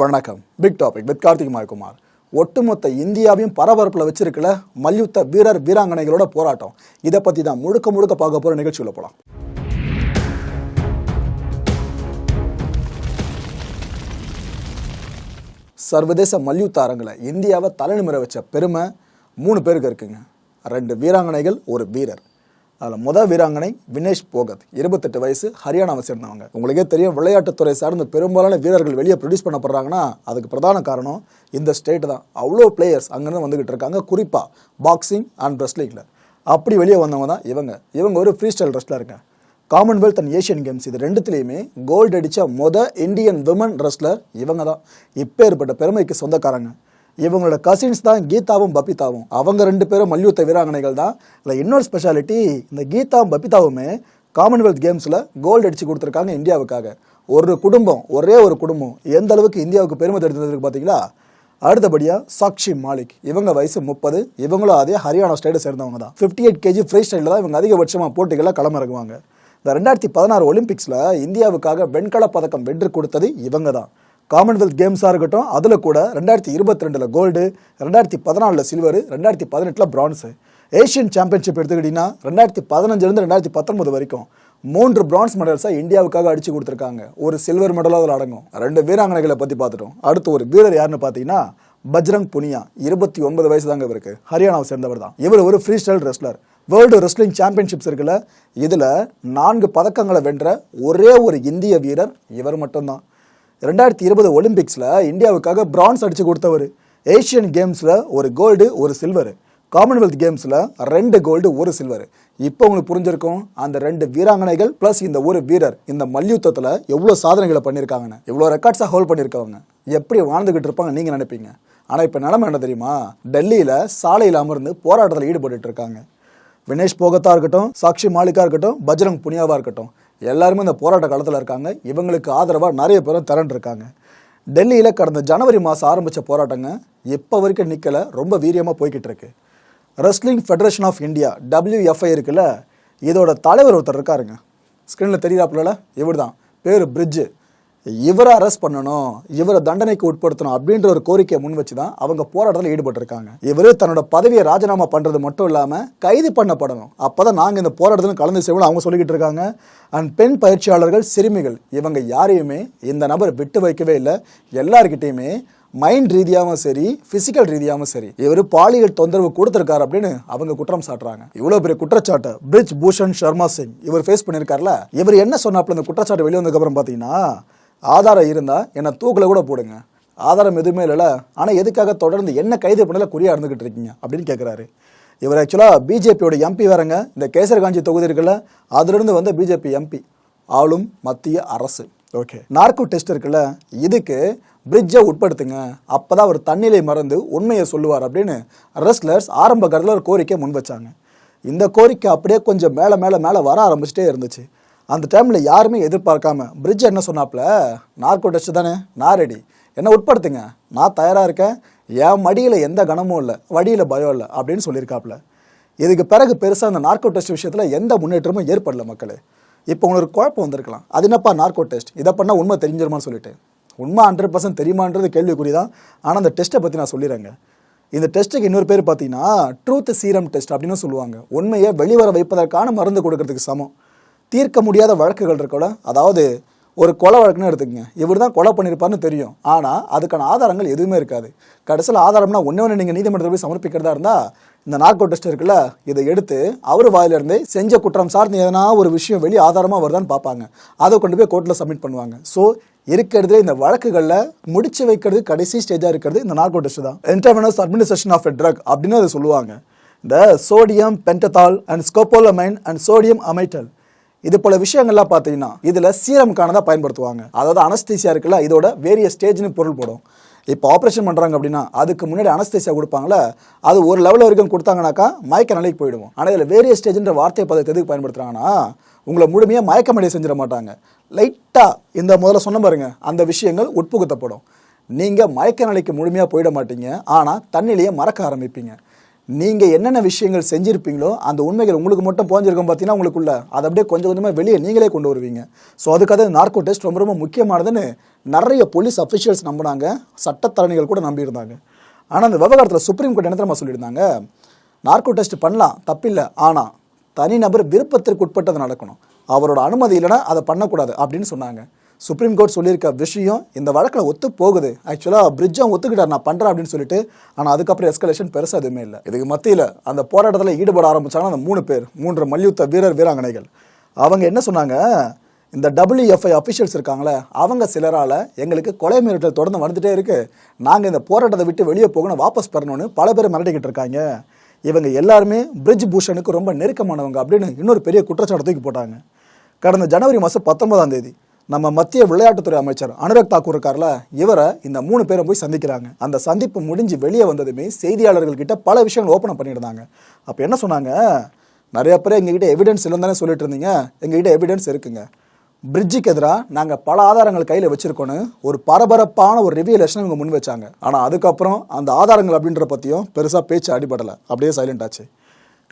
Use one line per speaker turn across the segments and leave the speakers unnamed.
வணக்கம். Big topic with Karthik Mayakumar ஒட்டுமொத்த இந்தியாவையும் பரபரப்பில் வச்சிருக்கல மல்யுத்த வீரர் வீராங்கனைகளோட போராட்டம். இதை பற்றி தான் முழுக்க முழுக்க பார்க்க போகிற நிகழ்ச்சியில் போகலாம் சர்வதேச மல்யுத்த அரங்கில் இந்தியாவை தலைநிமிர வச்ச பெருமை மூணு பேருக்கு இருக்குங்க. ரெண்டு வீராங்கனைகள் ஒரு வீரர். அதில் முதல் வீராங்கனை வினேஷ் போகத் இருபத்தெட்டு வயசு ஹரியானாவை சேர்ந்தவங்க. உங்களுக்கே தெரியும் விளையாட்டுத்துறை சார்ந்த பெரும்பாலான வீரர்கள் வெளியே ப்ரொடியூஸ் பண்ணப்படுறாங்கன்னா அதுக்கு பிரதான காரணம் இந்த ஸ்டேட் தான். அவ்வளோ பிளேயர்ஸ் அங்கேருந்து வந்துகிட்டு இருக்காங்க. குறிப்பாக பாக்ஸிங் அண்ட் ரெஸ்லிங்கில் அப்படி வெளியே வந்தவங்க தான் இவங்க. இவங்க ஒரு ஃப்ரீ ஸ்டைல் ரெஸ்லருங்க காமன்வெல்த் அண்ட் ஏஷியன் கேம்ஸ் இது ரெண்டுத்துலேயுமே கோல்டு அடித்த மொத இந்தியன் விமன் ரெஸ்லர் இவங்க தான். இப்பேற்பட்ட பெருமைக்கு சொந்தக்காரங்க. இவங்களோட கசின்ஸ் தான் கீதாவும் பபிதாவும். அவங்க ரெண்டு பேரும் மல்யுத்த வீராங்கனைகள் தான். இல்லை இன்னொரு ஸ்பெஷாலிட்டி இந்த கீதாவும் பபிதாவுமே காமன்வெல்த் கேம்ஸில் கோல்டு அடித்து கொடுத்துருக்காங்க இந்தியாவுக்காக. ஒரு குடும்பம் ஒரே ஒரு குடும்பம். எந்த அளவுக்கு இந்தியாவுக்கு பெருமை தெரிஞ்சதுக்கு பார்த்தீங்களா அடுத்தபடியாக சாக்ஷி மாலிக். இவங்க வயசு முப்பது. இவங்களும் அதே ஹரியானா ஸ்டேட்டை சேர்ந்தவங்க தான். ஃபிஃப்டி எயிட் கேஜி ஃப்ரீ ஸ்டைலில் தான் இவங்க அதிகபட்சமாக போட்டிகளாக களமிறங்குவாங்க இந்த ரெண்டாயிரத்தி பதினாறு ஒலிம்பிக்ஸில் இந்தியாவுக்காக வெண்கல பதக்கம் வென்று கொடுத்தது இவங்க தான். காமன்வெல்த் கேம்ஸாக இருக்கட்டும் அதில் கூட ரெண்டாயிரத்தி இருபத்தி ரெண்டில் கோல்டு ரெண்டாயிரத்தி பதினாலில் சில்வர் ரெண்டாயிரத்தி பதினெட்டில் பிரான்ஸு ஏஷியன் சாம்பியன்ஷிப் எடுத்துக்கிட்டிங்கன்னா ரெண்டாயிரத்தி பதினஞ்சுலேருந்து ரெண்டாயிரத்தி பத்தொன்பது வரைக்கும் மூன்று பிரான்ஸ் மெடல்ஸை இந்தியாவுக்காக அடித்து கொடுத்துருக்காங்க. ஒரு சில்வர் மெடலாக அதில் அடங்கும். ரெண்டு வீராங்கனைகளை பற்றி பார்த்துட்டோம். அடுத்து ஒரு வீரர் யாருன்னு பார்த்தீங்கன்னா பஜ்ரங் புனியா. இருபத்தி ஒன்பது வயசு தாங்க இவருக்கு. ஹரியானாவை சேர்ந்தவர் தான். இவர் ஒரு free style wrestler world wrestling championships இருக்குல்ல இதில் நான்கு பதக்கங்களை வென்ற ஒரே ஒரு இந்திய வீரர் இவர் மட்டும்தான். ரெண்டாயிரத்தி இருபது ஒலிம்பிக்ஸில் இந்தியாவுக்காக பிரான்ஸ் அடித்து கொடுத்தவர். ஏஷியன் கேம்ஸில் ஒரு கோல்டு ஒரு சில்வர் காமன்வெல்த் கேம்ஸில் ரெண்டு கோல்டு ஒரு சில்வர் இப்போ உங்களுக்கு புரிஞ்சிருக்கும் அந்த ரெண்டு வீராங்கனைகள் ப்ளஸ் இந்த ஒரு வீரர் இந்த மல்யுத்தத்தில் எவ்வளோ சாதனைகளை பண்ணியிருக்காங்கன்னு எவ்வளோ ரெக்கார்ட்ஸாக ஹோல்ட் பண்ணியிருக்காங்க எப்படி வாழ்ந்துகிட்டு இருப்பாங்க நீங்கள் நினைப்பீங்க? ஆனால் இப்போ நிலமை என்ன தெரியுமா? டெல்லியில் சாலையில் அமர்ந்து போராட்டத்தில் ஈடுபட்டு இருக்காங்க. வினேஷ் போகத்தா இருக்கட்டும் சாக்ஷி மாலிகா இருக்கட்டும் பஜ்ரங் புனியாவாக இருக்கட்டும். எல்லாருமே இந்த போராட்ட காலத்தில் இருக்காங்க. இவங்களுக்கு ஆதரவாக நிறைய பேரும் திரண்டு இருக்காங்க டெல்லியில் கடந்த ஜனவரி மாதம் ஆரம்பித்த போராட்டங்க இப்போ வரைக்கும் நிற்கலை ரொம்ப வீரியமாக போய்கிட்டு இருக்கு. Wrestling federation of India WFI இருக்குல்ல இதோட தலைவர் ஒருத்தர் இருக்காருங்க. ஸ்க்ரீனில் தெரியாப்புல இவர் தான் பேர் பிரிட்ஜு இவரை அரெஸ்ட் பண்ணணும் இவரை தண்டனைக்கு உட்படுத்தணும் அப்படின்ற ஒரு கோரிக்கையை முன் வச்சு தான் அவங்க போராட்டத்தில் ஈடுபட்டிருக்காங்க. இவர் தன்னோட பதவியை ராஜினாமா பண்ணுறது மட்டும் இல்லாமல் கைது பண்ணப்படணும். அப்போ தான் நாங்கள் இந்த போராட்டத்தில் கலந்து செய்வோம் அவங்க சொல்லிக்கிட்டு இருக்காங்க. அண்ட் பெண் பயிற்சியாளர்கள் சிறுமிகள் இவங்க யாரையுமே இந்த நபர் விட்டு வைக்கவே இல்லை. எல்லாருக்கிட்டேயுமே மைண்ட் ரீதியாகவும் சரி ஃபிசிக்கல் ரீதியாகவும் சரி இவர் பாலியல் தொந்தரவு கொடுத்துருக்காரு அப்படின்னு அவங்க குற்றம் சாட்டுறாங்க. இவ்வளோ பெரிய குற்றச்சாட்டு. பிரிஜ் பூஷன் சர்மா சிங் இவர் ஃபேஸ் பண்ணியிருக்காருல இவர் என்ன சொன்னாப்புல இந்த குற்றச்சாட்டு வெளியே வந்ததுக்கப்புறம் பார்த்தீங்கன்னா ஆதாரம் இருந்தால் என்னை தூக்கில் கூட போடுங்க. ஆதாரம் எதுவுமே இல்லைல்ல. ஆனால் எதுக்காக தொடர்ந்து என்ன கைது பண்ணல குறியாக இருந்துக்கிட்டு இருக்கீங்க அப்படின்னு கேட்குறாரு இவர் ஆக்சுவலாக பிஜேபியோட எம்பி வரங்க இந்த கேசர்காஞ்சி தொகுதி இருக்குல்ல அதிலிருந்து வந்த பிஜேபி எம்பி ஆளும் மத்திய அரசு. ஓகே நார்கோ டெஸ்ட் இருக்குல்ல இதுக்கு பிரிட்ஜை உட்படுத்துங்க. அப்போ தான் அவர் தண்ணிலை மறந்து உண்மையை சொல்லுவார் அப்படின்னு ரெஸ்லர்ஸ் ஆரம்ப காலத்தில் ஒரு கோரிக்கை முன் வச்சாங்க இந்த கோரிக்கை அப்படியே கொஞ்சம் மேலே மேலே மேலே வர ஆரம்பிச்சிட்டே இருந்துச்சு. அந்த டைமில் யாருமே எதிர்பார்க்காம பிரிட்ஜ் என்ன சொன்னாப்புல? நார்கோ டெஸ்ட் தானே? நான் ரெடி என்ன உட்படுத்துங்க. நான் தயாராக இருக்கேன். என் மடியில் எந்த கணமும் இல்லை. வடியில் பயம் இல்லை. அப்படின்னு சொல்லியிருக்காப்புல. இதுக்கு பிறகு பெருசாக அந்த நார்கோ டெஸ்ட் விஷயத்தில் எந்த முன்னேற்றமும் ஏற்படல மக்களே. இப்போ உங்களுக்கு குழப்பம் வந்திருக்கலாம். அது என்னப்பா நார்கோ டெஸ்ட் இதை பண்ணால் உண்மை தெரிஞ்சிருமான்னு சொல்லிட்டு. உண்மை ஹண்ட்ரட் பர்சன்ட் தெரியுமான்றது கேள்விக்குறி தான் ஆனால் அந்த டெஸ்ட்டை பற்றி நான் சொல்லிடுறேங்க இந்த டெஸ்ட்டுக்கு இன்னொரு பேர் பார்த்தீங்கன்னா ட்ரூத் சீரம் டெஸ்ட் அப்படின்னு சொல்லுவாங்க. உண்மையை வெளிவர வைப்பதற்கான மருந்து கொடுக்கறதுக்கு சமம். தீர்க்க முடியாத வழக்குகள் இருக்கல அதாவது ஒரு கொலை வழக்குன்னு எடுத்துக்கங்க. இவர் தான் கொலை பண்ணியிருப்பார்னு தெரியும். ஆனால் அதுக்கான ஆதாரங்கள் எதுவுமே இருக்காது. கடைசியில் ஆதாரம்னா ஒன்று ஒன்று நீங்கள் நீதிமன்றத்தில் போய் சமர்ப்பிக்கிறதா இருந்தால் இந்த நார்கோ டெஸ்ட் இருக்குல்ல இதை எடுத்து அவர் வாயிலிருந்தே செஞ்ச குற்றம் சார்ந்து எதனா ஒரு விஷயம் வெளியே ஆதாரமாக வருதான்னு பார்ப்பாங்க. அதை கொண்டு போய் கோர்ட்டில் சப்மிட் பண்ணுவாங்க. ஸோ இருக்கிறது இந்த வழக்குகளில் முடிச்சு வைக்கிறது கடைசி ஸ்டேஜாக இருக்கிறது இந்த நார்கோ டெஸ்ட் தான். Intravenous administration of a drug அப்படின்னு அதை சொல்லுவாங்க. இந்த sodium pentothal and scopolamine and sodium amytal இது போல விஷயங்கள்லாம் பார்த்தீங்கன்னா இதில் சீரம்கானதாக பயன்படுத்துவாங்க. அதாவது அனஸ்தீசியா இருக்குல்ல இதோட வேரிய ஸ்டேஜ்னு பொருள் போடும். இப்போ ஆப்ரேஷன் பண்ணுறாங்க அப்படின்னா அதுக்கு முன்னாடி அனஸ்தீசியா கொடுப்பாங்களே அது ஒரு லெவல் வரைக்கும் கொடுத்தாங்கனாக்கா மயக்க நிலைக்கு போயிடுவோம். ஆனால் இதில் வேரிய ஸ்டேஜ்ன்ற வார்த்தை பதத்தை எதுக்கு பயன்படுத்துகிறாங்கன்னா உங்களை முழுமையாக மயக்கமடைய செஞ்சிட மாட்டாங்க. லைட்டாக இந்த முதல்ல சொன்ன பாருங்க அந்த விஷயங்கள் உட்புகுத்தப்படும். நீங்கள் மயக்க நிலைக்கு முழுமையாக போயிட மாட்டீங்க. ஆனால் தண்ணிலேயே மறக்க ஆரம்பிப்பீங்க. நீங்கள் என்னென்ன விஷயங்கள் செஞ்சுருப்பீங்களோ அந்த உண்மைகள் உங்களுக்கு மட்டும் புரிஞ்சிருக்கும் பார்த்தீங்கன்னா உங்களுக்குள்ள. அதை அப்படியே கொஞ்சம் கொஞ்சமாக வெளியே நீங்களே கொண்டு வருவீங்க. ஸோ அதுக்காக நார்கோ டெஸ்ட் ரொம்ப ரொம்ப முக்கியமானதுன்னு நிறைய போலீஸ் அஃபிஷியல்ஸ் நம்பினாங்க. சட்டத்தரணிகள் கூட நம்பியிருந்தாங்க. ஆனால் அந்த விவகாரத்தில் சுப்ரீம் கோர்ட் என்ன தெரியுமா சொல்லியிருந்தாங்க? நார்கோ டெஸ்ட் பண்ணலாம் தப்பில்லை. ஆனால் தனிநபர் விருப்பத்திற்கு உட்பட்டது நடக்கணும். அவரோட அனுமதி இல்லைன்னா அதை பண்ணக்கூடாது அப்படின்னு சொன்னாங்க. சுப்ரீம் கோர்ட் சொல்லியிருக்க விஷயம் இந்த வழக்கில் ஒத்து போகுது ஆக்சுவலாக பிரிட்ஜும் ஒத்துக்கிட்டார் நான் பண்ணுறேன் அப்படின்னு சொல்லிட்டு ஆனால் அதுக்கப்புறம் எஸ்கலேஷன் பெருசாக எதுவுமே இல்லை. இதுக்கு மத்தியில் அந்த போராட்டத்தில் ஈடுபட ஆரம்பிச்சாங்கன்னா அந்த மூணு பேர் மூன்று மல்யுத்த வீரர் வீராங்கனைகள். அவங்க என்ன சொன்னாங்க? இந்த டபிள்யூஎஃப்ஐ அஃபிஷியல்ஸ் இருக்காங்களே அவங்க சிலரால் எங்களுக்கு கொலை மிரட்டல் தொடர்ந்து வந்துட்டே இருக்குது நாங்கள் இந்த போராட்டத்தை விட்டு வெளியே போகணும் வாபஸ் பெறணும்னு பல பேர் மிரட்டிக்கிட்டு இருக்காங்க. இவங்க எல்லாருமே பிரிட்ஜ் பூஷனுக்கு ரொம்ப நெருக்கமானவங்க அப்படின்னு இன்னொரு பெரிய குற்றச்சாட்டு தூக்கி போட்டாங்க. கடந்த ஜனவரி மாதம் பத்தொன்பதாம் தேதி நம்ம மத்திய விளையாட்டுத்துறை அமைச்சர் அனுராக் தாக்கூர் இருக்கார்ல இவரை இந்த மூணு பேரை போய் சந்திக்கிறாங்க. அந்த சந்திப்பு முடிஞ்சு வெளியே வந்ததுமே செய்தியாளர்கள் கிட்ட பல விஷயங்கள் ஓப்பன் பண்ணியிருந்தாங்க. அப்போ என்ன சொன்னாங்க? நிறைய பேர் எங்ககிட்ட எவிடன்ஸ் இல்லைன்னு தானே சொல்லிட்டு இருந்தீங்க. எங்ககிட்ட எவிடன்ஸ் இருக்குங்க. பிரிட்ஜுக்கு எதிராக நாங்கள் பல ஆதாரங்கள் கையில் வச்சுருக்கோன்னு ஒரு பரபரப்பான ஒரு ரிவியலேஷன் இவங்க முன் வச்சாங்க. ஆனால் அதுக்கப்புறம் அந்த ஆதாரங்கள் அப்படின்ற பற்றியும் பெருசாக பேச்சு அடிபடலை. அப்படியே சைலண்ட் ஆச்சு.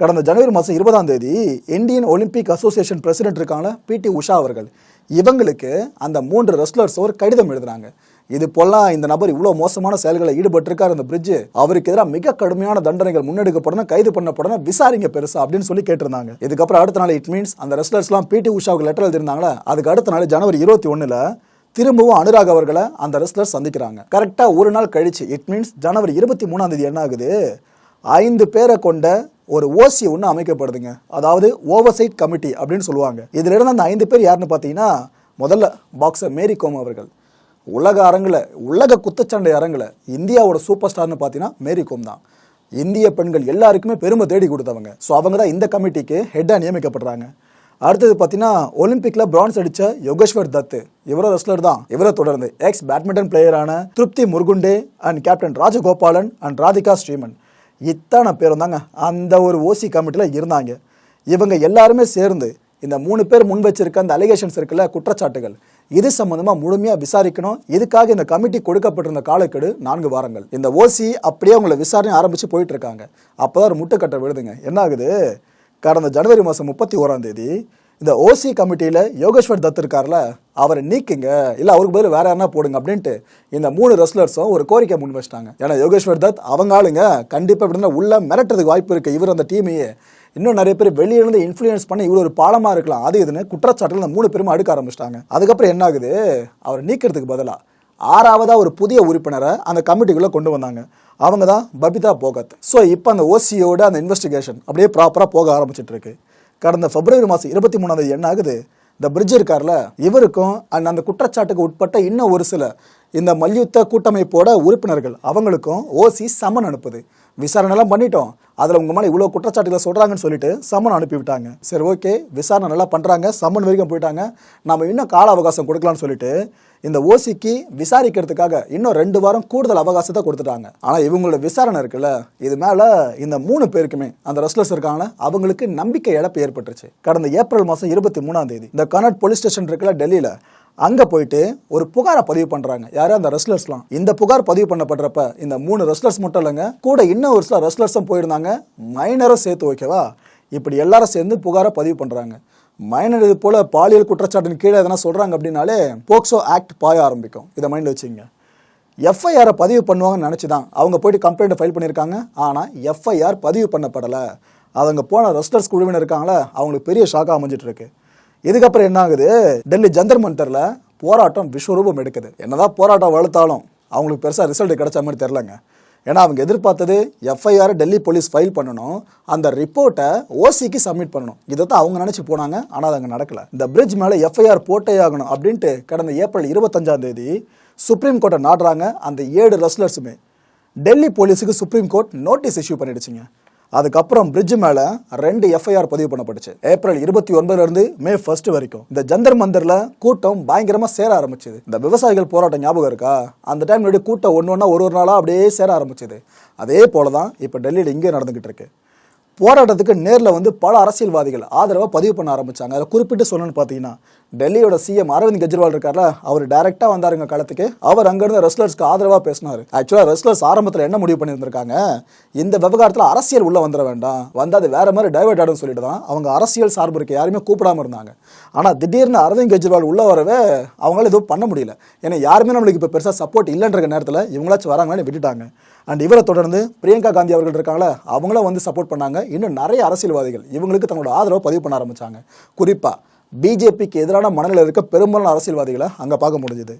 கடந்த ஜனவரி மாதம் இருபதாம் தேதி இந்தியன் ஒலிம்பிக் அசோசியேஷன் பிரசிடென்ட் இருக்காங்க பிடி உஷா அவர்கள். இவங்களுக்கு அந்த மூன்று ரெஸ்லர்ஸ் ஒரு கடிதம் எழுதுறாங்க. இது போலாம் இந்த நபர் இவ்வளோ மோசமான செயல்களை ஈடுபட்டிருக்கார் அந்த பிரிட்ஜ் அவருக்கு எதிராக மிக கடுமையான தண்டனைகள் முன்னெடுக்கப்படணும் கைது பண்ணப்படணும் விசாரிங்க பெருசா அப்படின்னு சொல்லி கேட்டிருந்தாங்க. இதுக்கப்புறம் அடுத்த நாள் இட் மீன்ஸ் அந்த ரெஸ்லர்ஸ்லாம் பிடி உஷாவுக்கு லெட்டர் எழுதிருந்தாங்களா அதுக்கு அடுத்த நாள் ஜனவரி இருபத்தி ஒன்றில் திரும்பவும் அனுராக் அவர்களை அந்த ரெஸ்லர் சந்திக்கிறாங்க. கரெக்டாக ஒரு நாள் கழிச்சு இட் மீன்ஸ் ஜனவரி இருபத்தி மூணாம் தேதி என்ன ஆகுது? ஐந்து பேரை கொண்ட ஒரு ஓசி ஒன்று அமைக்கப்படுதுங்க. அதாவது ஓவர்சைட் கமிட்டி அப்படின்னு சொல்லுவாங்க. இதில் இருந்து அந்த ஐந்து பேர் யாருன்னு பார்த்தீங்கன்னா முதல்ல பாக்ஸர் மேரி கோம் அவர்கள். உலக அரங்கில் உலக குத்துச்சண்டை அரங்கில் இந்தியாவோட சூப்பர் ஸ்டார்னு பார்த்தீங்கன்னா மேரி கோம் தான். இந்திய பெண்கள் எல்லாருக்குமே பெருமை தேடி கொடுத்தவங்க. ஸோ அவங்க தான் இந்த கமிட்டிக்கு ஹெட்டாக நியமிக்கப்படுறாங்க. அடுத்தது பார்த்தீங்கன்னா ஒலிம்பிக்கில் பிரான்ஸ் அடித்த யோகேஸ்வர் தத். இவரோ ரெஸ்லர் தான். இவரை தொடர்ந்து X badminton பிளேயரான Tripti Murgunde and captain Rajagopalan and Radhika Sriman. இத்தனை பேரும் தாங்க அந்த ஒரு ஓசி கமிட்டியில் இருந்தாங்க. இவங்க எல்லாருமே சேர்ந்து இந்த மூணு பேர் முன் வச்சிருக்க அந்த அலிகேஷன்ஸ் இருக்குல்ல குற்றச்சாட்டுகள். இது சம்மந்தமாக முழுமையாக விசாரிக்கணும். இதுக்காக இந்த கமிட்டி கொடுக்கப்பட்டிருந்த காலக்கெடு நான்கு வாரங்கள். இந்த ஓசி அப்படியே அவங்கள விசாரணை ஆரம்பித்து போயிட்டு இருக்காங்க. அப்போதான் ஒரு முட்டுக்கட்டை விழுதுங்க. என்ன ஆகுது கடந்த ஜனவரி மாதம் முப்பத்தி ஓராம் தேதி இந்த ஓசி கமிட்டியில் யோகேஸ்வர் தத் இருக்கார்ல அவரை நீக்குங்க. இல்லை அவருக்கு பதில் வேற யாரா போடுங்க அப்படின்ட்டு இந்த மூணு ரெஸ்லர்ஸும் ஒரு கோரிக்கை முன் வச்சிட்டாங்க. ஏன்னா யோகேஸ்வர் தத் அவங்க ஆளுங்க. கண்டிப்பாக இப்படின்னா உள்ள மிரட்டுறதுக்கு வாய்ப்பு இருக்கு. இவர் அந்த டீமையே இன்னும் நிறைய பேர் வெளியிலிருந்து இன்ஃப்ளூயன்ஸ் பண்ணி இவ்வளோ ஒரு பாலமாக இருக்கலாம். அது இதுன்னு குற்றச்சாட்டுகள் இந்த மூணு பேரும் அடுக்க ஆரம்பிச்சிட்டாங்க. அதுக்கப்புறம் என்ன ஆகுது? அவர் நீக்கிறதுக்கு பதிலாக ஆறாவதாக ஒரு புதிய உறுப்பினரை அந்த கமிட்டிக்குள்ளே கொண்டு வந்தாங்க. அவங்க தான் பபிதா போகத். ஸோ இப்போ அந்த ஓசியோட அந்த இன்வெஸ்டிகேஷன் அப்படியே ப்ராப்பராக போக ஆரம்பிச்சிட்டு இருக்கு. கடந்த பிப்ரவரி மாதம் இருபத்தி மூணாவது என்ன ஆகுது? இந்த பிரிட்ஜ் இருக்கார்ல இவருக்கும் அண்ட் அந்த குற்றச்சாட்டுக்கு உட்பட்ட இன்னும் ஒரு சில இந்த மல்யுத்த கூட்டமைப்போட உறுப்பினர்கள் அவங்களுக்கும் ஓசி சம்மன் அனுப்புது. விசாரணைலாம் பண்ணிட்டோம். அதில் உங்கள் மேலே இவ்வளோ குற்றச்சாட்டுகளை சொல்கிறாங்கன்னு சொல்லிட்டு சம்மன் அனுப்பிவிட்டாங்க. சரி ஓகே விசாரணை நல்லா பண்ணுறாங்க சம்மன் வரைக்கும் போயிட்டாங்க. நம்ம இன்னும் கால அவகாசம் கொடுக்கலாம்னு சொல்லிட்டு இந்த ஓசிக்கு விசாரிக்கிறதுக்காக இன்னும் ரெண்டு வாரம் கூடுதல் அவகாசத்தை கொடுத்துட்டாங்க. ஆனால் இவங்களோட விசாரணை இருக்குல்ல இது மேலே இந்த மூணு பேருக்குமே அந்த ரெஸ்லர்ஸ் இருக்காங்கள அவங்களுக்கு நம்பிக்கை இழப்பு ஏற்பட்டுருச்சு. கடந்த ஏப்ரல் மாதம் இருபத்தி மூணாம் தேதி. இந்த கனட் போலீஸ் ஸ்டேஷன் இருக்குல்ல டெல்லியில் அங்கே போயிட்டு ஒரு புகாரை பதிவு பண்ணுறாங்க யாரும் அந்த ரெஸ்லர்ஸ்லாம் இந்த புகார் பதிவு பண்ணப்படுறப்ப இந்த மூணு ரெஸ்லர்ஸ் மட்டும் இல்லைங்க கூட இன்னும் ஒரு சில ரெஸ்லர்ஸும் போயிருந்தாங்க. மைனரும் சேர்த்து ஓகேவா இப்படி எல்லாரும் சேர்ந்து புகாரை பதிவு பண்ணுறாங்க மைனர் இது போல் பாலியல் குற்றச்சாட்டின் கீழே எதனா சொல்கிறாங்க அப்படின்னாலே போக்சோ ஆக்ட் பாய ஆரம்பிக்கும். இதை மைண்டில் வச்சுங்க எஃப்ஐஆரை பதிவு பண்ணுவாங்கன்னு நினச்சி தான் அவங்க போயிட்டு கம்ப்ளைண்ட் ஃபைல் பண்ணியிருக்காங்க. ஆனால் எஃப்ஐஆர் பதிவு பண்ணப்படலை. அவங்க போன ரெஸ்லர்ஸ் குழுவினர் இருக்காங்களே அவங்களுக்கு பெரிய ஷாக்காக அமைஞ்சிட்டு இருக்குது இதுக்கப்புறம் என்ன ஆகுது டெல்லி ஜந்தர் மந்தரில் போராட்டம் விஸ்வரூபம் எடுக்குது. என்னதான் போராட்டம் வளர்த்தாலும் அவங்களுக்கு பெருசாக ரிசல்ட் கிடைச்ச மாதிரி தெரிலங்க ஏன்னா அவங்க எதிர்பார்த்தது எஃப்ஐஆர் டெல்லி போலீஸ் ஃபைல் பண்ணணும். அந்த ரிப்போர்ட்டை ஓசிக்கு சப்மிட் பண்ணணும். இதை தான் அவங்க நினச்சி போனாங்க. ஆனால் அது அங்கே நடக்கல. இந்த பிரிட்ஜ் மேலே எஃப்ஐஆர் போட்டே ஆகணும் அப்படின்ட்டு கடந்த ஏப்ரல் இருபத்தஞ்சாம் தேதி சுப்ரீம் கோர்ட்டை நாடுறாங்க. அந்த ஏழு ரெஸ்லர்ஸுமே டெல்லி போலீஸுக்கு சுப்ரீம் கோர்ட் நோட்டீஸ் இஷ்யூ பண்ணிடுச்சுங்க. அதுக்கப்புறம் பிரிட்ஜ் மேல ரெண்டு எஃப்ஐஆர் பதிவு பண்ணப்பட்டுச்சு. ஏப்ரல் இருபத்தி ஒன்பதுல இருந்து மே ஃபர்ஸ்ட் வரைக்கும். இந்த ஜந்தர் மந்தர்ல கூட்டம் பயங்கரமா சேர ஆரம்பிச்சது. இந்த விவசாயிகள் போராட்டம் ஞாபகம் இருக்கா? அந்த டைம் கூட்டம் ஒன்று ஒன்றா ஒரு ஒரு நாளா அப்படியே சேர ஆரம்பிச்சது. அதே போல தான் இப்போ டெல்லியில் இங்கே நடந்துகிட்டு இருக்கு. போராட்டத்துக்கு நேரில் வந்து பல அரசியல்வாதிகள் ஆதரவை பதிவு பண்ண ஆரம்பிச்சாங்க. அதை குறிப்பிட்டு சொல்லணும்னு பார்த்தீங்கன்னா டெல்லியோட சிஎம் அரவிந்த் கெஜ்ரிவால் இருக்கார்ல அவர் டைரக்டா வந்தாருங்க களத்துக்கு. அவர் அங்கிருந்து ரெஸ்லர்ஸ்க்கு ஆதரவா பேசினாரு. ஆக்சுவலா ரெஸ்லர்ஸ் ஆரம்பத்தில் என்ன முடிவு பண்ணியிருந்திருக்காங்க? இந்த விவகாரத்தில் அரசியல் உள்ள வந்துட வேண்டாம். வந்து அது வேற மாதிரி டைவர்ட் ஆடும் சொல்லிட்டு தான் அவங்க அரசியல் சார்பு இருக்க யாருமே கூப்பிடாம இருந்தாங்க. ஆனா திடீர்னு அரவிந்த் கெஜ்ரிவால் உள்ள வரவே அவங்களால எதுவும் பண்ண முடியல. ஏன்னா யாருமே நம்மளுக்கு இப்போ பெருசா சப்போர்ட் இல்லைன்ற நேரத்தில் இவங்களாச்சும் வராங்களான்னு விட்டுட்டாங்க. அண்ட் இவரை தொடர்ந்து பிரியங்கா காந்தி அவர்கள் இருக்காங்களே அவங்களும் வந்து சப்போர்ட் பண்ணாங்க. இன்னும் நிறைய அரசியல்வாதிகள் இவங்களுக்கு தங்களோட ஆதரவை பதிவு பண்ண ஆரம்பிச்சாங்க. குறிப்பாக பிஜேபிக்கு எதிரான மனநிலை இருக்க பெரும்பாலான அரசியல்வாதிகளை அங்கே பார்க்க முடிஞ்சுது.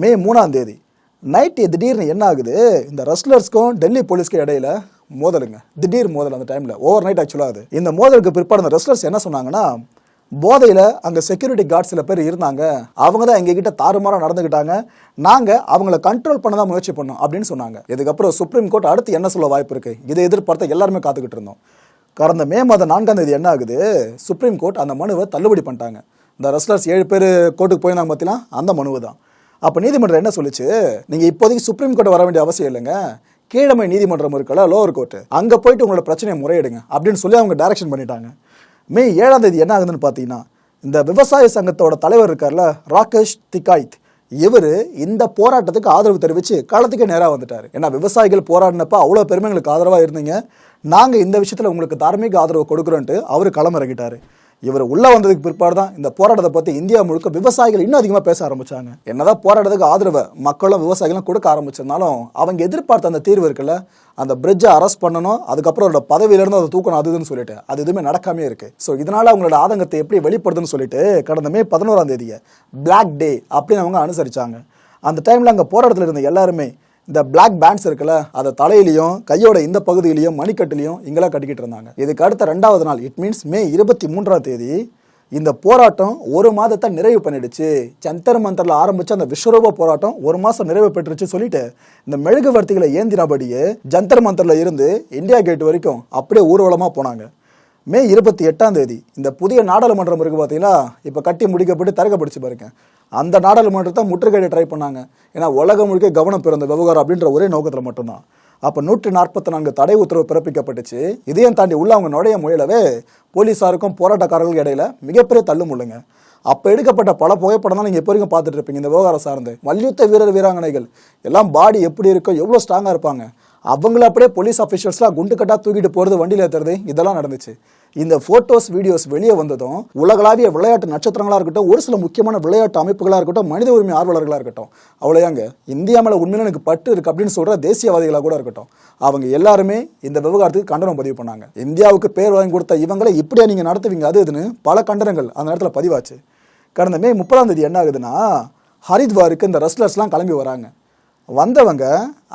மே மூணாம் தேதி. நைட்டு திடீர்னு என்ன ஆகுது? இந்த ரெஸ்லர்ஸ்க்கும் டெல்லி போலீஸ்க்கும் இடையில மோதலுங்க. திடீர் மோதல் அந்த டைமில் ஓவர் நைட் ஆக்சுவலாக அது. இந்த மோதலுக்கு பிற்பாடு அந்த ரெஸ்லர்ஸ் என்ன சொன்னாங்கன்னா போதையில் அங்கே செக்யூரிட்டி கார்டு சில பேர் இருந்தாங்க. அவங்க தான் எங்ககிட்ட தாறுமாறாக நடந்துக்கிட்டாங்க நாங்கள் அவங்கள கண்ட்ரோல் பண்ண தான் முயற்சி பண்ணோம் அப்படின்னு சொன்னாங்க. இதுக்கப்புறம் சுப்ரீம் கோர்ட் அடுத்து என்ன சொல்ல வாய்ப்பு இருக்குது இதை எதிர்பார்த்த எல்லாருமே காத்துக்கிட்டு இருந்தோம். கடந்த மே மாதம் நான்காம் தேதி என்ன ஆகுது? சுப்ரீம் கோர்ட் அந்த மனுவை தள்ளுபடி பண்ணிட்டாங்க. இந்த ரெஸ்லர்ஸ் ஏழு பேர் கோர்ட்டுக்கு போயிருந்தாங்க பார்த்தீங்கன்னா அந்த மனுவு தான் அப்போ நீதிமன்றம் என்ன சொல்லிச்சு? நீங்கள் இப்போதைக்கு சுப்ரீம் கோர்ட் வர வேண்டிய அவசியம் இல்லைங்க. கீழமை நீதிமன்றம் இருக்கல லோவர் கோர்ட்டு அங்கே போயிட்டு உங்களோட பிரச்சனையை முறையிடுங்க அப்படின்னு சொல்லி அவங்க டைரக்ஷன் பண்ணிட்டாங்க. மே ஏழாம் தேதி என்ன ஆகுதுன்னு பார்த்தீங்கன்னா இந்த விவசாய சங்கத்தோட தலைவர் இருக்கார்ல ராகேஷ் திகாய்த். இவர் இந்த போராட்டத்துக்கு ஆதரவு தெரிவித்து காலத்துக்கே நேராக வந்துட்டார். ஏன்னா விவசாயிகள் போராடினப்ப அவ்வளோ பெருமைங்களுக்கு ஆதரவாக இருந்தீங்க. நாங்கள் இந்த விஷயத்தில் உங்களுக்கு தார்மீக ஆதரவு கொடுக்குறோன்ட்டு அவர் களமிறங்கிட்டார் இவர் உள்ளே வந்ததுக்கு பிற்பாடு தான் இந்த போராட்டத்தை பற்றி இந்தியா முழுக்க விவசாயிகள் இன்னும் அதிகமாக பேச ஆரம்பிச்சாங்க. என்னதான் போராட்டத்துக்கு ஆதரவை மக்களும் விவசாயிகளும் கொடுக்க ஆரம்பிச்சிருந்தாலும் அவங்க எதிர்பார்த்த அந்த தீர்வு இருக்குல்ல அந்த பிரிட்ஜை அரெஸ்ட் பண்ணணும் அதுக்கப்புறம் அவரோட பதவியிலேருந்து அதை தூக்கணும் அதுன்னு சொல்லிட்டு. அது எதுவுமே நடக்காமே இருக்கு. ஸோ இதனால் அவங்களோட ஆதங்கத்தை எப்படி வெளிப்படுதுன்னு சொல்லிட்டு கடந்த மே பதினோராம் தேதியை பிளாக் டே அப்படின்னு அவங்க அனுசரிச்சாங்க. அந்த டைமில் அங்கே போராட்டத்தில் இருந்த எல்லாருமே இந்த பிளாக் பேண்ட்ஸ் இருக்குல்ல அதை தலையிலையும் கையோட இந்த பகுதியிலையும் மணிக்கட்டுலையும் இங்கெல்லாம் கட்டிக்கிட்டு இருந்தாங்க. இதுக்கு அடுத்த ரெண்டாவது நாள் இட் மீன்ஸ் மே இருபத்தி மூன்றாம் தேதி இந்த போராட்டம் ஒரு மாதத்தை நிறைவு பண்ணிடுச்சு. ஜந்தர் மந்தரில் ஆரம்பித்த அந்த விஸ்வரூப போராட்டம் ஒரு மாதம் நிறைவு பெற்றுச்சு சொல்லிட்டு இந்த மெழுகுவர்த்திகளை ஏந்தினபடியே ஜந்தர் மந்தரில் இருந்து இந்தியா கேட் வரைக்கும் அப்படியே ஊர்வலமாக போனாங்க. மே இருபத்தி எட்டாம் தேதி. இந்த புதிய நாடாளுமன்றம் இருக்குது பார்த்தீங்களா இப்போ கட்டி முடிக்கப்பட்டு திறக்கப்படுச்சு பாருங்க. அந்த நாடாளுமன்றத்தை முற்றுகையிட ட்ரை பண்ணாங்க. ஏன்னா உலகம் முழுக்க கவனம் பிறந்த விவகாரம் அப்படின்ற ஒரே நோக்கத்தில் மட்டும்தான். அப்போ நூற்றி நாற்பத்தி நான்கு தடை உத்தரவு பிறப்பிக்கப்பட்டுச்சு. இதையும் தாண்டி உள்ள அவங்க நுழைய முயலவே போலீஸாருக்கும் போராட்டக்காரர்களுக்கு இடையில மிகப்பெரிய தள்ளுமுள்ளுங்க. அப்போ எடுக்கப்பட்ட பல புகைப்படம் தான் நீங்கள் இப்போ வரைக்கும் பார்த்துட்டு இருப்பீங்க இந்த விவகாரம் சார்ந்து. மல்யுத்த வீரர் வீராங்கனைகள் எல்லாம் பாடி எப்படி இருக்கோ எவ்வளோ ஸ்ட்ராங்காக இருப்பாங்க. அவங்கள அப்படியே போலீஸ் ஆஃபீஷியல்ஸ்லாம் குண்டு கட்டா தூக்கிட்டு போகிறது வண்டியில் ஏற்றுறது இதெல்லாம் நடந்துச்சு. இந்த ஃபோட்டோஸ் வீடியோஸ் வெளியே வந்ததும் உலகளாவிய விளையாட்டு நட்சத்திரங்களாக இருக்கட்டும் ஒரு சில முக்கியமான விளையாட்டு அமைப்புகளாக இருக்கட்டும் மனித உரிமை ஆர்வலர்களாக இருக்கட்டும் அவ்வளோயாங்க. இந்தியா மேலே உண்மையில எனக்கு பட்டு இருக்கு அப்படின்னு சொல்கிற தேசியவாதிகளாக கூட இருக்கட்டும் அவங்க எல்லாருமே இந்த விவகாரத்துக்கு கண்டனம் பதிவு பண்ணாங்க. இந்தியாவுக்கு பேர் வாங்கி கொடுத்த இவங்களை இப்படியா நீங்கள் நடத்துவீங்க அது இதுன்னு பல கண்டனங்கள் அந்த நேரத்தில் பதிவாச்சு. கடந்த மே முப்பதாம் தேதி என்ன ஆகுதுன்னா ஹரித்வாருக்கு இந்த ரெஸ்லர்ஸ்லாம் கிளம்பி வராங்க. வந்தவங்க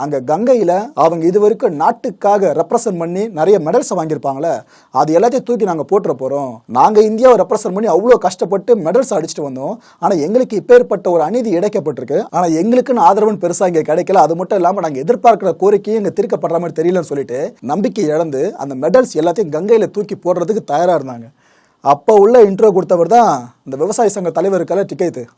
அங்கே கங்கையில் அவங்க இது வரைக்கும் நாட்டுக்காக ரெப்ரசன்ட் பண்ணி நிறைய மெடல்ஸ் வாங்கியிருப்பாங்களே அது எல்லாத்தையும் தூக்கி நாங்கள் போட்டுற போகிறோம் நாங்கள் இந்தியாவை ரெப்ரசன்ட் பண்ணி அவ்வளோ கஷ்டப்பட்டு மெடல்ஸ் அடிச்சுட்டு வந்தோம். ஆனால் எங்களுக்கு இப்பேற்பட்ட ஒரு அநீதி இடைக்கப்பட்டிருக்கு ஆனால் எங்களுக்குன்னு ஆதரவுன்னு பெருசாக இங்கே கிடைக்கல. அது மட்டும் இல்லாமல் நாங்கள் எதிர்பார்க்குற கோரிக்கையும் இங்கே திருக்கப்படுற மாதிரி தெரியலன்னு சொல்லிட்டு நம்பிக்கை இழந்து அந்த மெடல்ஸ் எல்லாத்தையும் கங்கையில் தூக்கி போடுறதுக்கு தயாராக இருந்தாங்க. அப்போ உள்ள இன்ட்ரோ கொடுத்தவர் தான் இந்த விவசாய சங்க தலைவர் இருக்கால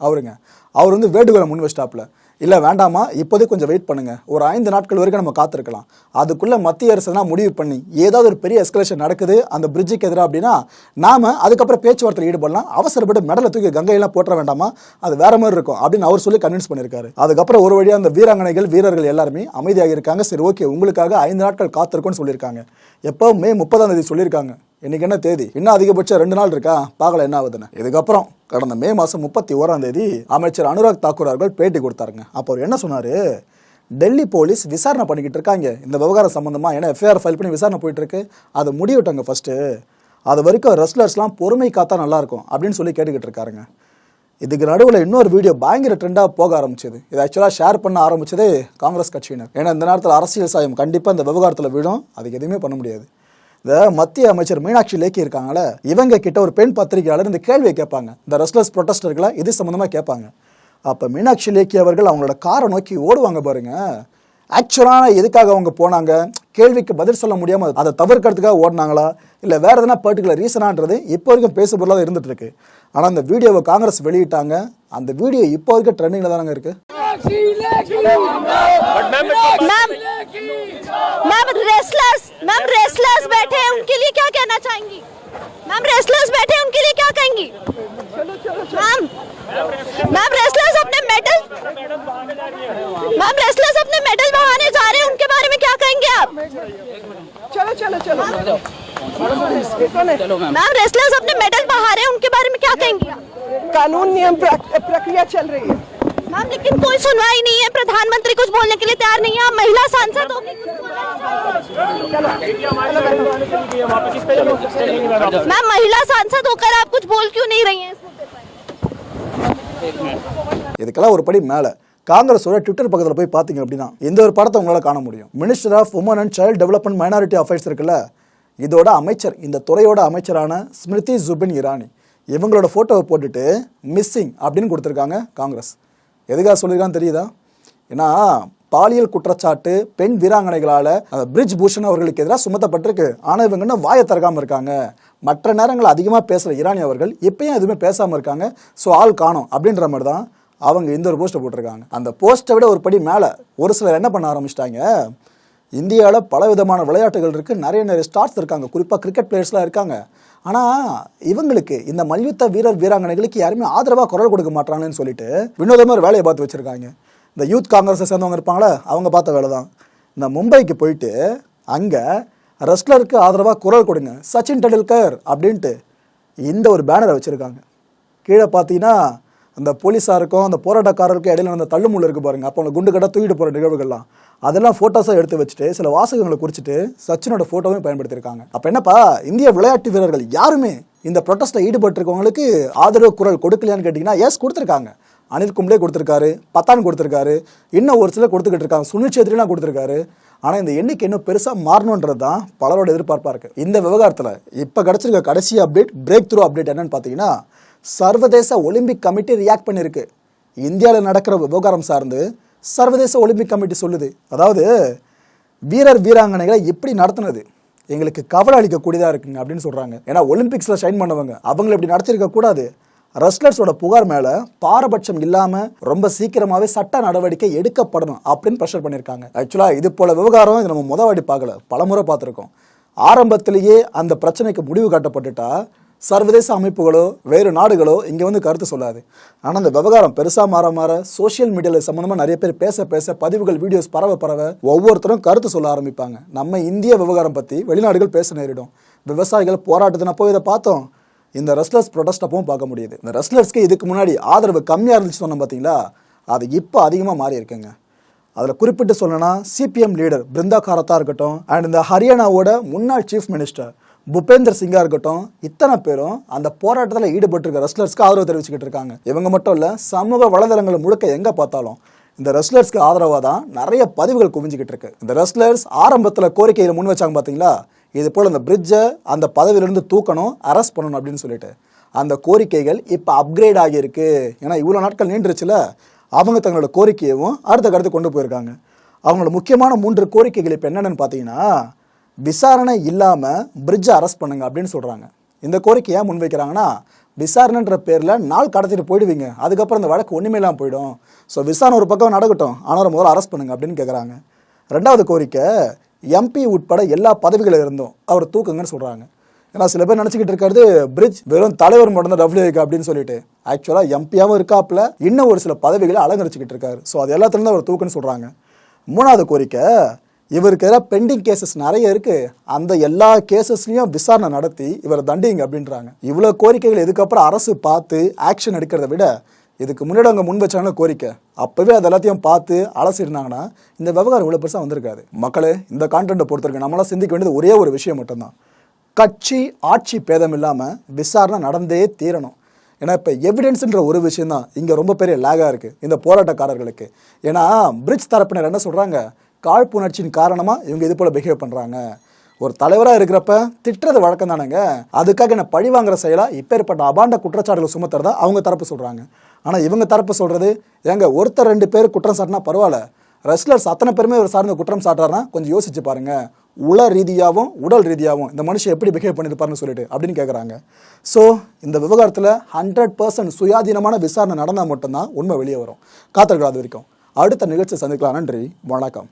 அவருங்க. அவர் வந்து வேண்டுகோளை முன் ஸ்டாப்பில் இல்லை வேண்டாமா? இப்போதைக்கு கொஞ்சம் வெயிட் பண்ணுங்கள் ஒரு ஐந்து நாட்கள் வரைக்கும் நம்ம காத்திருக்கலாம். அதுக்குள்ளே மத்திய அரசு தான் முடிவு பண்ணி ஏதாவது ஒரு பெரிய எஸ்கலேஷன் நடக்குது அந்த பிரிட்ஜுக்கு எதிராக அப்படின்னா நாம் அதுக்கப்புறம் பேச்சுவார்த்தையில் ஈடுபடலாம். அவசரப்பட்டு மெடலை தூக்கி கங்கையெல்லாம் போட்டுற வேண்டாமா? அது வேற மாதிரி இருக்கும். அப்படின்னு அவர் சொல்லி கன்வின்ஸ் பண்ணியிருக்காரு. அதுக்கப்புறம் ஒரு வழியாக அந்த வீராங்கனைகள் வீரர்கள் எல்லாருமே அமைதியாக இருக்காங்க. சரி ஓகே உங்களுக்காக ஐந்து நாட்கள் காத்திருக்கோன்னு சொல்லியிருக்காங்க. எப்போ? மே முப்பதாம் தேதி சொல்லியிருக்காங்க. இன்னைக்கு என்ன தேதி? இன்னும் அதிகபட்சம் ரெண்டு நாள் இருக்கா? பார்க்கல என்ன ஆகுதுன்னு. இதுக்கப்புறம் கடந்த மே மாதம் முப்பத்தி ஓராம் தேதி அமைச்சர் அனுராக் தாக்கூர் அவர்கள் பேட்டி கொடுத்தாருங்க. அப்போ அவர் என்ன சொன்னார்? டெல்லி போலீஸ் விசாரணை பண்ணிக்கிட்டு இருக்காங்க. இந்த விவகாரம் சம்மந்தமாக ஏன்னா எஃப்ஐஆர் ஃபைல் பண்ணி விசாரணை போயிட்டுருக்கு. அதை முடிவிட்டாங்க ஃபஸ்ட்டு அது வரைக்கும் ரெஸ்லர்ஸ்லாம் பொறுமை காத்தா நல்லாயிருக்கும் அப்படின்னு சொல்லி கேட்டுக்கிட்டு இருக்காருங்க. இதுக்கு நடுவில் இன்னொரு வீடியோ பயங்கர ட்ரெண்டாக போக ஆரம்பிச்சது. இது ஆக்சுவலாக ஷேர் பண்ண ஆரம்பிச்சதே காங்கிரஸ் கட்சியினர். ஏன்னா இந்த நேரத்தில் அரசியல் சாயம் கண்டிப்பாக இந்த விவகாரத்தில் விழும். அதுக்கு எதுவுமே பண்ண முடியாது. இந்த மத்திய அமைச்சர் மீனாட்சி லேக்கி இருக்காங்களே இவங்க கிட்ட ஒரு பெண் பத்திரிகையாளர் இந்த கேள்வியை கேட்பாங்க. இந்த ரெஸ்லஸ் ப்ரொட்டஸ்டர்களை இது சம்மந்தமாக கேட்பாங்க. அப்போ மீனாட்சி லேக்கி அவர்கள் அவங்களோட காரை நோக்கி ஓடுவாங்க பாருங்க. ஆக்சுவலாக எதுக்காக அவங்க போனாங்க? கேள்விக்கு பதில் சொல்ல முடியாமல் அதை தவிர்க்கிறதுக்காக ஓடினாங்களா? இல்லை வேறு எதனா பர்டிகுலர் ரீசனான்றது இப்போ வரைக்கும் பேசு பொருளாக இருந்துட்டு இருக்கு. ஆனால் அந்த வீடியோவை காங்கிரஸ் வெளியிட்டாங்க. அந்த வீடியோ இப்போ வரைக்கும் ட்ரெண்டிங்கில் தானங்க இருக்கு.
Ma'am ma'am wrestlers ma'am wrestlers बैठे हैं उनके लिए क्या कहना चाहेंगी? मैम रेसलर्स बैठे हैं, उनके लिए क्या कहेंगी? मैम मैम रेसलर्स अपने मेडल मैम रेसलर्स अपने मेडल बहाने जा रहे हैं उनके बारे में क्या कहेंगे आप?
चलो चलो चलो।
मैम रेसलर्स अपने मेडल बहा रहे हैं उनके बारे में क्या कहेंगी
कानून नियम प्रक्रिया चल रही है।
मैम लेकिन कोई सुनवाई नहीं है प्रधानमंत्री कुछ बोलने के लिए तैयार नहीं है आप महिला सांसद होगी मैम महिला सांसद होकर आप कुछ बोल क्यों नहीं रही हैं इस मुद्दे पर
இதுக்கெல்லாம் ஒரு படி மேலே காங்கிரஸோட ட்விட்டர் பக்கத்தில் போய் பார்த்தீங்க அப்படின்னா இந்த ஒரு படத்தை உங்களால் காண முடியும் minister of women and child development minority affairs இருக்குல்ல இதோட அமைச்சர் இந்த துறையோட அமைச்சரான ஸ்மிருதி ஜுபின் இரானி இவங்களோட ஃபோட்டோவை போட்டுட்டு மிஸ்ஸிங் அப்படின்னு கொடுத்துருக்காங்க காங்கிரஸ் எதுக்காக சொல்லியிருக்கான்னு தெரியுதா ஏன்னா பாலியல் குற்றச்சாட்டு பெண் வீராங்கனைகளால் பிரிட்ஜ் பூஷன் அவர்களுக்கு எதிராக சுமத்தப்பட்டிருக்கு. ஆனால் இவங்க இன்னும் வாயை திறக்காமல் இருக்காங்க. மற்ற நேரங்களில் அதிகமாக பேசுகிற இரானி அவர்கள் இப்பயும் எதுவுமே பேசாமல் இருக்காங்க. ஸோ ஆள் காணும் அப்படின்ற மாதிரி தான் அவங்க இந்த ஒரு போஸ்ட்டை போட்டிருக்காங்க. அந்த போஸ்ட்டை விட ஒரு படி மேலே ஒரு சிலர் என்ன பண்ண ஆரம்பிச்சிட்டாங்க? இந்தியாவில் பல விதமான விளையாட்டுகள் இருக்குது நிறைய நிறைய ஸ்டார்ஸ் இருக்காங்க. குறிப்பாக கிரிக்கெட் பிளேயர்ஸ்லாம் இருக்காங்க. ஆனால் இவங்களுக்கு இந்த மல்யுத்த வீரர் வீராங்கனைகளுக்கு யாருமே ஆதரவாக குரல் கொடுக்க மாட்டாங்கன்னு சொல்லிட்டு வினோதமாக ஒரு வேலையை பார்த்து வச்சுருக்காங்க. இந்த யூத் காங்கிரஸை சேர்ந்தவங்க இருப்பாங்களே அவங்க பார்த்த வேலை தான் இந்த மும்பைக்கு போயிட்டு அங்கே ரெஸ்லருக்கு ஆதரவாக குரல் கொடுங்க. சச்சின் டெண்டுல்கர் அப்படின்ட்டு இந்த ஒரு பேனரை வச்சுருக்காங்க. கீழே பார்த்தீங்கன்னா அந்த போலீஸாருக்கும் அந்த போராட்டக்காரருக்கும் இடையில அந்த தள்ளுமுள்ள இருக்கு பாருங்கள் அப்போ அவங்க குண்டு கட்ட தூக்கிட்டு போகிற நிகழ்வுகள்லாம். அதெல்லாம் ஃபோட்டோஸாக எடுத்து வச்சுட்டு சில வாசகங்களை குறிச்சிட்டு சச்சினோட ஃபோட்டோவையும் பயன்படுத்தியிருக்காங்க. அப்போ என்னப்பா இந்திய விளையாட்டு வீரர்கள் யாருமே இந்த ப்ரொட்டஸ்ட்டில் ஈடுபட்டிருக்கவங்களுக்கு ஆதரவு குரல் கொடுக்கலையான்னு கேட்டிங்கன்னா எஸ் கொடுத்துருக்காங்க. அனில் கும்ளே கொடுத்துருக்காரு பத்தான் கொடுத்துருக்காரு இன்னும் ஒரு சிலர் கொடுத்துக்கிட்டு இருக்காங்க. சுனில் சேத்ரிலாம் கொடுத்துருக்காரு. ஆனால் இந்த எண்ணிக்கை இன்னும் பெருசாக மாறணுன்றது தான் பலரோட எதிர்பார்ப்பாக இருக்குது இந்த விவகாரத்தில் இப்போ கிடச்சிருக்க கடைசி அப்டேட் பிரேக் த்ரூ அப்டேட் என்னன்னு பார்த்தீங்கன்னா சர்வதேச ஒலிம்பிக் கமிட்டி ரியாக்ட் பண்ணியிருக்கு இந்தியாவில் நடக்கிற விவகாரம் சார்ந்து சர்வதேச ஒலிம்பிக் கமிட்டி சொல்லுது. அதாவது வீரர் வீராங்கனைகளை எப்படி நடத்துனது. எங்களுக்கு கவலை அளிக்கக்கூடியதாக இருக்குங்க அப்படின்னு சொல்கிறாங்க ஏன்னா ஒலிம்பிக்ஸில் ஷைன் பண்ணவங்க அவங்களை இப்படி நடத்திருக்க கூடாது ரெஸ்லர்ஸோட புகார் மேலே பாரபட்சம் இல்லாமல் ரொம்ப சீக்கிரமாகவே சட்ட நடவடிக்கை எடுக்கப்படணும் அப்படின்னு ப்ரெஷர் பண்ணியிருக்காங்க ஆக்சுவலாக இது போல விவகாரம் இது நம்ம முத பார்க்கல. பலமுறை பார்த்துருக்கோம். ஆரம்பத்திலேயே அந்த பிரச்சனைக்கு முடிவு காட்டப்பட்டுட்டா சர்வதேச அமைப்புகளோ வேறு நாடுகளோ இங்கே வந்து கருத்து சொல்லாது. ஆனால் அந்த விவகாரம் பெருசாக மாற மாற சோஷியல் மீடியாவில் சம்மந்தமாக நிறைய பேர் பேச பேச பதிவுகள் வீடியோஸ் பரவ பரவ ஒவ்வொருத்தரும் கருத்து சொல்ல ஆரம்பிப்பாங்க. நம்ம இந்திய விவகாரம் பற்றி வெளிநாடுகள் பேச நேரிடும். விவசாயிகள் போராட்டத்தினா போய் இதை பார்த்தோம். இந்த ரெஸ்லர்ஸ் ப்ரொடெஸ்ட் அப்பவும் பார்க்க முடியுது. இந்த ரெஸ்லர்ஸ்க்கு இதுக்கு முன்னாடி ஆதரவு கம்மியாக இருந்துச்சு சொன்னோம் பார்த்தீங்களா? அது இப்போ அதிகமாக மாறி இருக்குங்க. அதில் குறிப்பிட்டு சொல்லணும்னா சிபிஎம் லீடர் பிருந்தா காரத்தா இருக்கட்டும் அண்ட் இந்த ஹரியானாவோட முன்னாள் சீஃப் மினிஸ்டர் புபேந்தர் சிங்கா இருக்கட்டும் இத்தனை பேரும் அந்த போராட்டத்தில் ஈடுபட்டிருக்க ரெஸ்லர்ஸ்க்கு ஆதரவு தெரிவிச்சுக்கிட்டு இருக்காங்க. இவங்க மட்டும் இல்லை சமூக வலைதளங்களை முழுக்க எங்கே பார்த்தாலும் இந்த ரெஸ்லர்ஸ்க்கு ஆதரவாக தான் நிறைய பதிவுகள் குவிஞ்சிக்கிட்டு இருக்கு. இந்த ரெஸ்லர்ஸ் ஆரம்பத்தில் கோரிக்கையில் முன் வச்சாங்க பார்த்தீங்களா? இது போல் அந்த பிரிட்ஜை அந்த பதவியிலிருந்து தூக்கணும் அரெஸ்ட் பண்ணணும் அப்படின்னு சொல்லிட்டு. அந்த கோரிக்கைகள் இப்போ அப்கிரேட் ஆகியிருக்கு. ஏன்னா இவ்வளோ நாட்கள் நீண்டுருச்சுல அவங்க தங்களோட கோரிக்கையவும் அடுத்த கருத்து கொண்டு போயிருக்காங்க. அவங்களோட முக்கியமான மூன்று கோரிக்கைகள் இப்போ என்னென்னு பார்த்தீங்கன்னா விசாரணை இல்லாமல் பிரிட்ஜை அரெஸ்ட் பண்ணுங்க அப்படின்னு சொல்கிறாங்க இந்த கோரிக்கை ஏன் முன்வைக்கிறாங்கன்னா விசாரணைன்ற பேரில் நாள் கடத்திட்டு போயிடுவீங்க. அதுக்கப்புறம் இந்த வழக்கு ஒன்றுமே இல்லாமல் போயிடும். ஸோ விசாரணை ஒரு பக்கம் நடக்கட்டும் ஆனால் முதல்ல அரெஸ்ட் பண்ணுங்க அப்படின்னு கேட்குறாங்க ரெண்டாவது கோரிக்கை எம்பி உட்பட எல்லா பதவிகளில் இருந்தும் அவர் தூக்குங்கன்னு சொல்கிறாங்க ஏன்னா சில பேர் நினச்சிக்கிட்டு இருக்கிறது பிரிட்ஜ் வெறும் தலைவர் மட்டும் தான் டபிள்யூக்கு அப்படின்னு சொல்லிட்டு. ஆக்சுவலாக எம்பியாவும் இருக்காப்புல இன்னும் ஒரு சில பதவிகளை அலங்கரிச்சுக்கிட்டு இருக்காரு. ஸோ அது எல்லாத்துலேருந்து அவர் தூக்குன்னு சொல்கிறாங்க மூணாவது கோரிக்கை இவருக்கு எதிராக பெண்டிங் கேசஸ் நிறைய இருக்குது அந்த எல்லா கேசஸ்லையும் விசாரணை நடத்தி இவரை தண்டிங்க அப்படின்றாங்க. இவ்வளோ கோரிக்கைகள் இதுக்கப்புறம் அரசு பார்த்து ஆக்ஷன் எடுக்கிறத விட இதுக்கு முன்னாடி அவங்க முன் வச்சாங்க கோரிக்கை. அப்போவே அது எல்லாத்தையும் பார்த்து அலசிருந்தாங்கன்னா இந்த விவகாரம் இவ்வளோ பெருசாக வந்திருக்காது. மக்களே இந்த கான்டென்ட்டை பொறுத்தவரைக்கும் நம்மளாம் சிந்திக்க வேண்டியது ஒரே ஒரு விஷயம் மட்டும்தான். கட்சி ஆட்சி பேதம் இல்லாமல் விசாரணை நடந்தே தீரணும். ஏன்னா இப்போ எவிடென்ஸுன்ற ஒரு விஷயம் தான் இங்கே ரொம்ப பெரிய லேகாக இருக்குது இந்த போராட்டக்காரர்களுக்கு. ஏன்னா பிரிட்ஜ் தரப்பினர் என்ன சொல்கிறாங்க காழ்ப்புணர்ச்சியின் காரணமாக இவங்க இது போல் பிஹேவ் பண்ணுறாங்க ஒரு தலைவராக இருக்கிறப்ப திட்டுறது வழக்கம் தானேங்க அதுக்காக என்ன பழி வாங்குற செயலாக இப்பேற்பட்ட அபாண்ட குற்றச்சாட்டுகளை சுமத்துறதா அவங்க தரப்பு சொல்கிறாங்க ஆனால் இவங்க தரப்பு சொல்கிறது ஏங்க ஒருத்தர் ரெண்டு பேர் குற்றம் சாட்டினா பரவாயில்ல. ரெஸ்லர்ஸ் அத்தனை பேருமே ஒரு சார்ந்த குற்றம் சாட்டுறாருன்னா கொஞ்சம் யோசிச்சு பாருங்க. உள ரீதியாகவும் உடல் ரீதியாகவும் இந்த மனுஷன் எப்படி பிஹேவ் பண்ணியிருப்பாருன்னு சொல்லிட்டு அப்படின்னு கேட்குறாங்க ஸோ இந்த விவகாரத்தில் ஹண்ட்ரட் பர்சன்ட் சுயாதீனமான விசாரணை நடந்தால் மட்டும்தான் உண்மை வெளியே வரும். காத்திருக்கிறாது வரைக்கும். அடுத்த நிகழ்ச்சி சந்திக்கலாம். நன்றி. வணக்கம்.